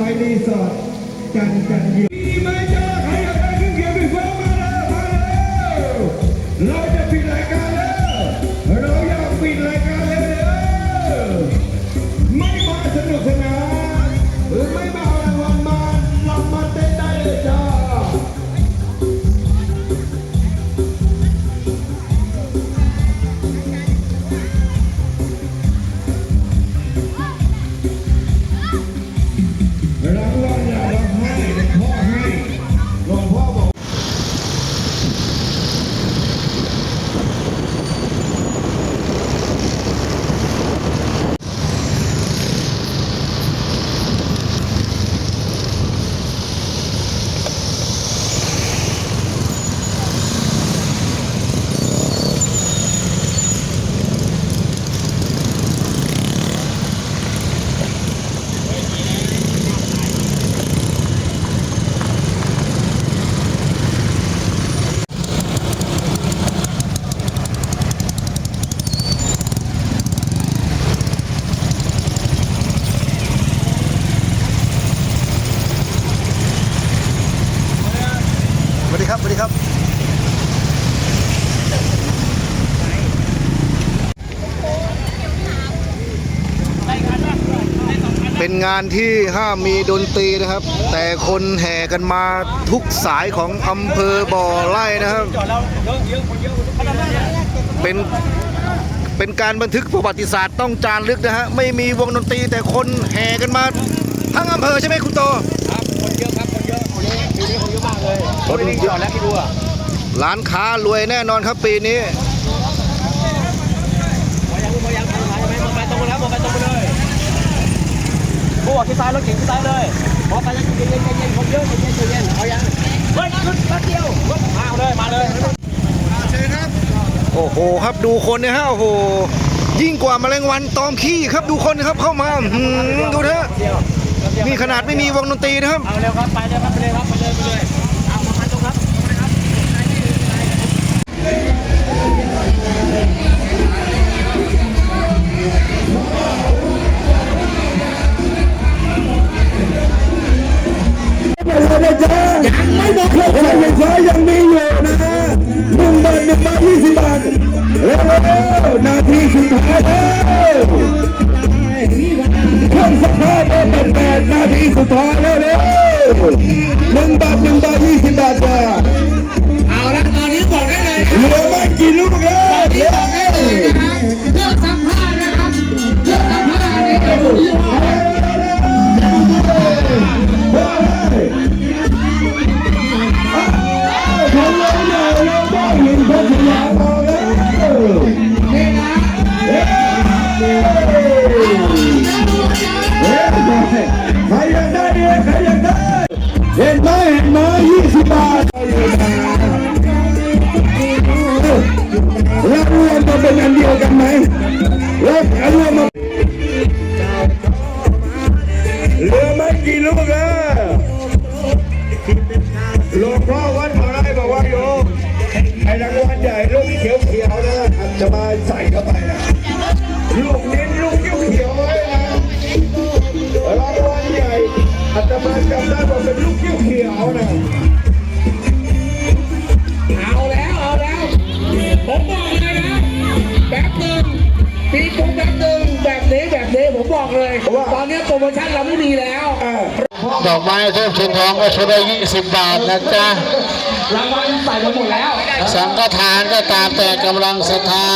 ไฟรีสอร์ทกันกันเดียว งานที่ห้ามมีดนตรีนะครับ แต่คนแห่กันมาทุกสายของอำเภอบ่อไร่นะครับ เป็นเป็นการบันทึกประวัติศาสตร์ต้องจารึกนะฮะไม่มีวงดนตรีแต่คนแห่กันมาทั้งอำเภอใช่ไหมคุณโตครับคนเยอะครับคนเยอะคนนี้ปีนี้คนเยอะมากเลยคนนี้จอดแล้วพี่บัวร้านค้ารวยแน่นอนครับปีนี้ มายังมายังทางไหนไหมมาไปตรงแล้วมาไปตรงไปเลย บัวที่ซ้ายรถเก่งที่ซ้ายเลยพอไปยังเย็นเย็นเย็นคนเยอะเย็นเย็นเย็นเอายังเฮ้ยขึ้นแป๊บเดียวมาเลยมาเลยโอ้โหครับดูคนเนี่ยฮะโอ้โหยิ่งกว่าแมลงวันตอมขี้ครับดูคนนะครับเข้ามาอื้อหือดูเถอะเดียวนี่ขนาดไม่มีวงดนตรีนะครับเอาเร็วครับไปเลยครับไปเลยครับไปเลยไปเลยเอามาพันตรงครับ ยังไม่หมดครับไฟฟ้ายังมีอยู่นะหนึ่งบาทหนึ่งบาทยี่สิบบาทเร็วนาทีสุดท้ายแล้วเครื่องสักผ้าเบอร์เป็นแปดนาทีสุดท้ายแล้วเร็วหนึ่งบาทหนึ่งบาทยี่สิบบาทจ้าเอาละตอนนี้บอกได้เลยเหลือไม่กี่ลูกแล้วเร็วเลือกสัมภาษณ์นะครับเลือกสัมภาษณ์เลย เห็นไหมเห็นไหมยี่สิบบาทแล้วรวมมาเป็นอันเดียวกันไหมแล้วรวมมาเหลือไม่กี่ลูกแล้วหลวงพ่อวัดมาได้บอกว่าโยมไอ้รางวัลใหญ่ลูกเขียวเขียวๆนะจะมาใส่เข้าไปนะลูกเน้ อนนี้โปรโมชั่นเราไม่มีแล้วอ่าดอกไม้ทูบเทียนทองก็ชุดละ20บาทนะจ๊ะรางวัลใส่มาหมดแล้ว สังฆทานก็ตามแต่กำลังศรัทธา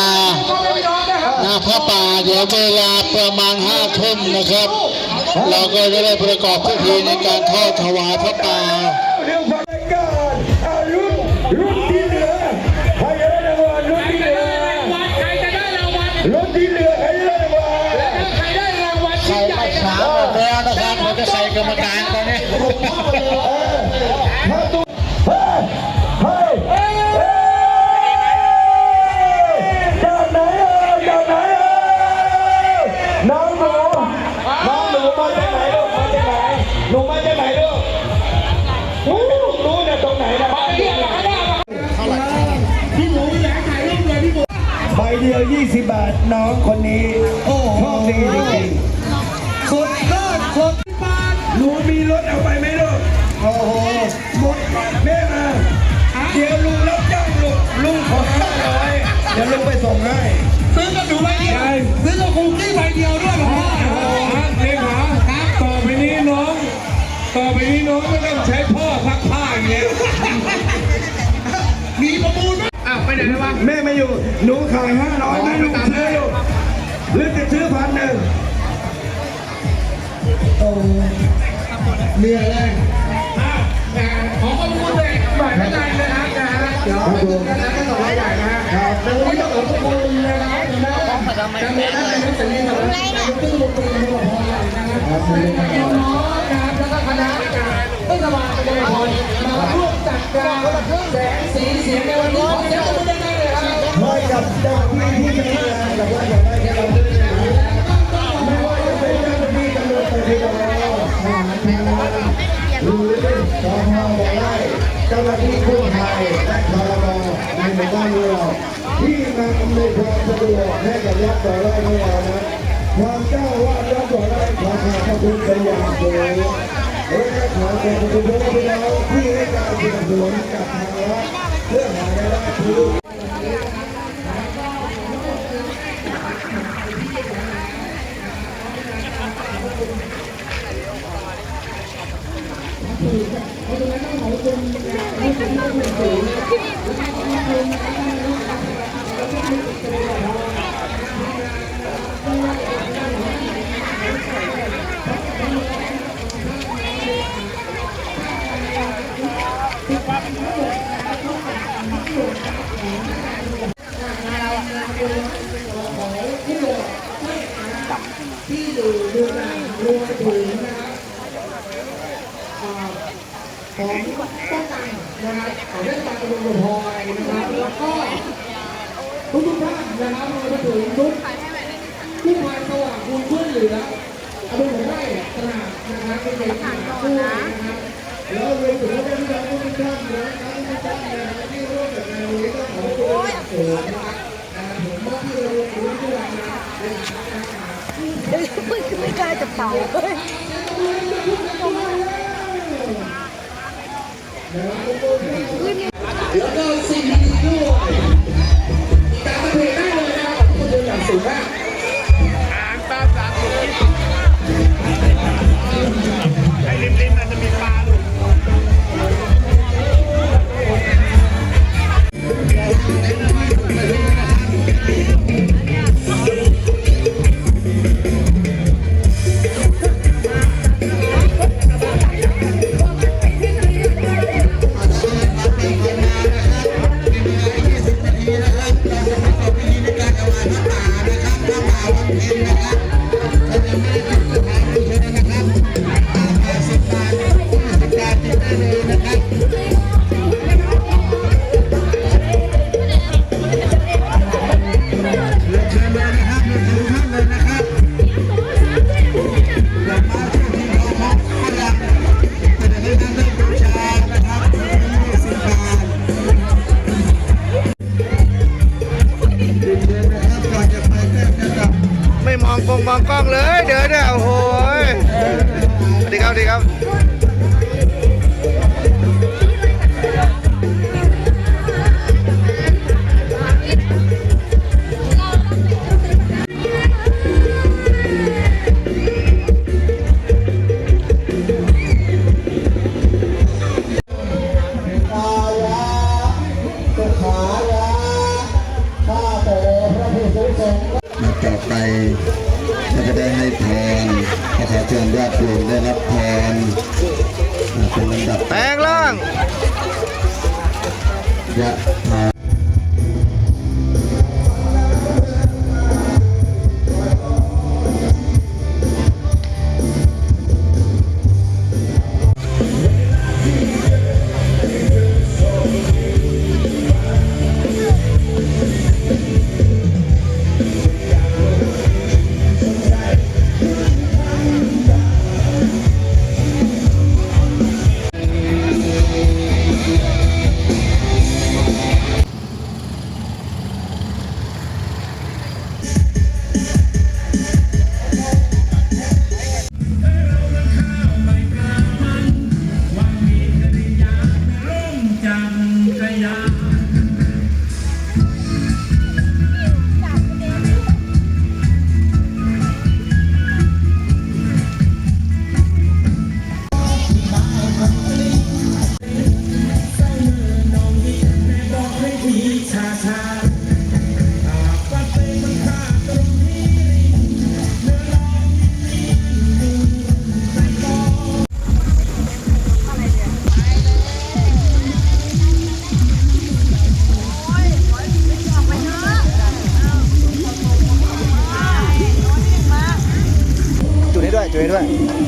นะพระป่าเดี๋ยวเวลาประมาณ5ทุ่มนะครับ เราก็จะได้ประกอบพิธีในการทอดถวายพระป่า เดียว 20 บาท น้องคนนี้โชคดีจริงสุดยอดสุดบาทๆหนูมีรถเอาไปไหม แล้ววะแม่ไม่อยู่ หนูขายห้าร้อยแม่ลุงซื้ออยู่หรือจะซื้อพันหนึ่งโอ้เรือแรกอ้าวอ่าขอขอบคุณเลยหมายพระจันทร์นะครับนะฮะเดี๋ยวไปดูกันนะกันต่อไปใหญ่นะฮะครับแล้ววันนี้ต้องขอบคุณนะครับนะจำเป็นท่านในหนังสือนี้นะครับยกขึ้นบนตัวของหลวงพ่อใหญ่นะครับน้องๆนะครับแล้วก็คณะจากเทศบาลตำบลพรมาร่วมจัดการแสงสีเสียงในวันนี้ขอเสียง กับเจ้าหน้าที่ที่ทำงานกับว่าอย่างไรแค่เราเดินไม่ว่าจะเป็นเจ้าหน้าที่ตำรวจปฏิบัติการทหารแรงงานหรือสพบ่อไร่เจ้าหน้าที่กู้ภัยและพลเมืองในหมู่บ้านของเราที่มาอำนวยความสะดวกให้กับวัดบ่อไร่ของเรานะความเจ้าว่าวัดบ่อไร่ขอขอบพระคุณเป็นอย่างสูงและขอขอบคุณพี่น้องที่ให้การสนับสนุนกับทางวัดเพื่อหารายได้เพื่อที่ ดูดูหนังรวมถึงนะครับอ่า ของป้องกันนะครับของเทศบาลตำบลพลอยนะครับแล้วก็ทุกทุกท่านนะครับรวมไปถึงทุกผู้ภัยสว่างคุณช่วยเหลืออำเภอหัวไร่ตลาดนะครับเป็นเด็กหาคู่นะครับแล้วรวมถึงว่าเป็นพี่น้องทุกท่านนะครับทุกท่านนะครับที่ร่วมกับงานนี้ก็ขอขอบคุณนะครับผมว่าที่เรารียนรู้ทุกวันนะเป็นหาการหาไม่กล้าจะเป่าเฮ้ย แล้วก็ เชิญญาติโยมได้รับพรเป็นลำดับแปลงร่างยะถา Itu.